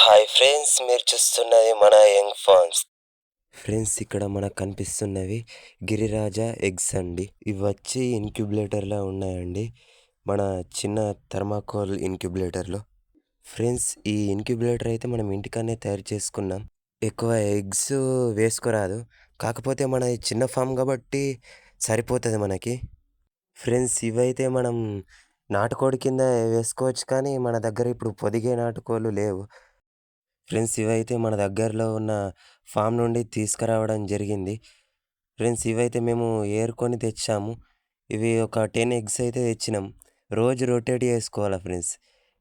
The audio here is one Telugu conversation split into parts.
హాయ్ ఫ్రెండ్స్ మీరు చూస్తున్నది మన యంగ్ ఫార్మ్స్ ఫ్రెండ్స్ ఇక్కడ మనకు కనిపిస్తున్నవి గిరిరాజ ఎగ్స్ అండి. ఇవి వచ్చి ఇంక్యుబులేటర్లో ఉన్నాయండి. మన చిన్న థర్మాకోల్ ఇన్క్యుబులేటర్లో ఫ్రెండ్స్ ఈ ఇన్క్యుబులేటర్ అయితే మనం ఇంటికనే తయారు చేసుకున్నాం. ఎక్కువ ఎగ్స్ వేసుకోరాదు. కాకపోతే మన చిన్న ఫామ్ కాబట్టి సరిపోతుంది మనకి. ఫ్రెండ్స్ ఇవైతే మనం నాటుకోడి కింద వేసుకోవచ్చు కానీ మన దగ్గర ఇప్పుడు పొదిగే నాటుకోళ్ళు లేవు. ఫ్రెండ్స్ ఇవైతే మన దగ్గరలో ఉన్న ఫామ్ నుండి తీసుకురావడం జరిగింది. ఫ్రెండ్స్ ఇవైతే మేము ఏరుకొని తెచ్చాము. ఇవి ఒక టెన్ ఎగ్స్ అయితే తెచ్చినాం. రోజు రొటేట్ చేసుకోవాలి ఫ్రెండ్స్?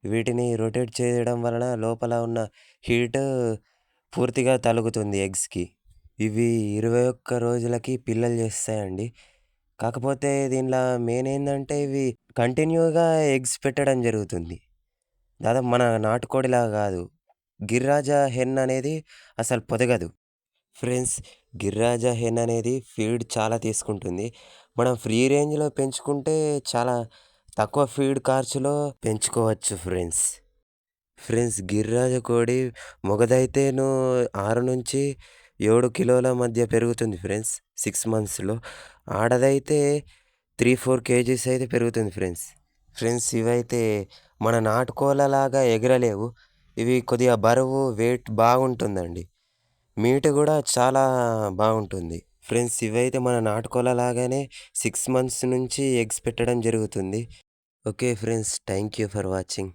వీటిని రొటేట్ చేయడం వలన లోపల ఉన్న హీట్ పూర్తిగా తలుగుతుంది ఎగ్స్కి. ఇవి ఇరవై ఒక్క రోజులకి పిల్లలు చేస్తాయండి. కాకపోతే దీనిలో మెయిన్ ఏంటంటే ఇవి కంటిన్యూగా ఎగ్స్ పెట్టడం జరుగుతుంది. దాదాపు మన నాటుకోడిలా కాదు. గిర్రాజా హెన్ అనేది అసలు పొదగదు. ఫ్రెండ్స్ గిర్రాజా హెన్ అనేది ఫీడ్ చాలా తీసుకుంటుంది. మనం ఫ్రీ రేంజ్లో పెంచుకుంటే చాలా తక్కువ ఫీడ్ ఖర్చులో పెంచుకోవచ్చు ఫ్రెండ్స్. ఫ్రెండ్స్ గిర్రాజ కోడి మొగదైతేను ఆరు నుంచి ఏడు కిలోల మధ్య పెరుగుతుంది ఫ్రెండ్స్ సిక్స్ మంత్స్లో. ఆడదైతే త్రీ ఫోర్ కేజీస్ అయితే పెరుగుతుంది ఫ్రెండ్స్. ఫ్రెండ్స్ ఇవైతే మన నాటుకోలలాగా ఎగరలేవు. ఇవి కొద్దిగా బరువు వెయిట్ బాగుంటుందండి. మీట్ కూడా చాలా బాగుంటుంది. ఫ్రెండ్స్ ఇవైతే మన నాటుకోళ్ళ లాగానే సిక్స్ మంత్స్ నుంచి ఎగ్స్ పెట్టడం జరుగుతుంది. Okay friends thank you for watching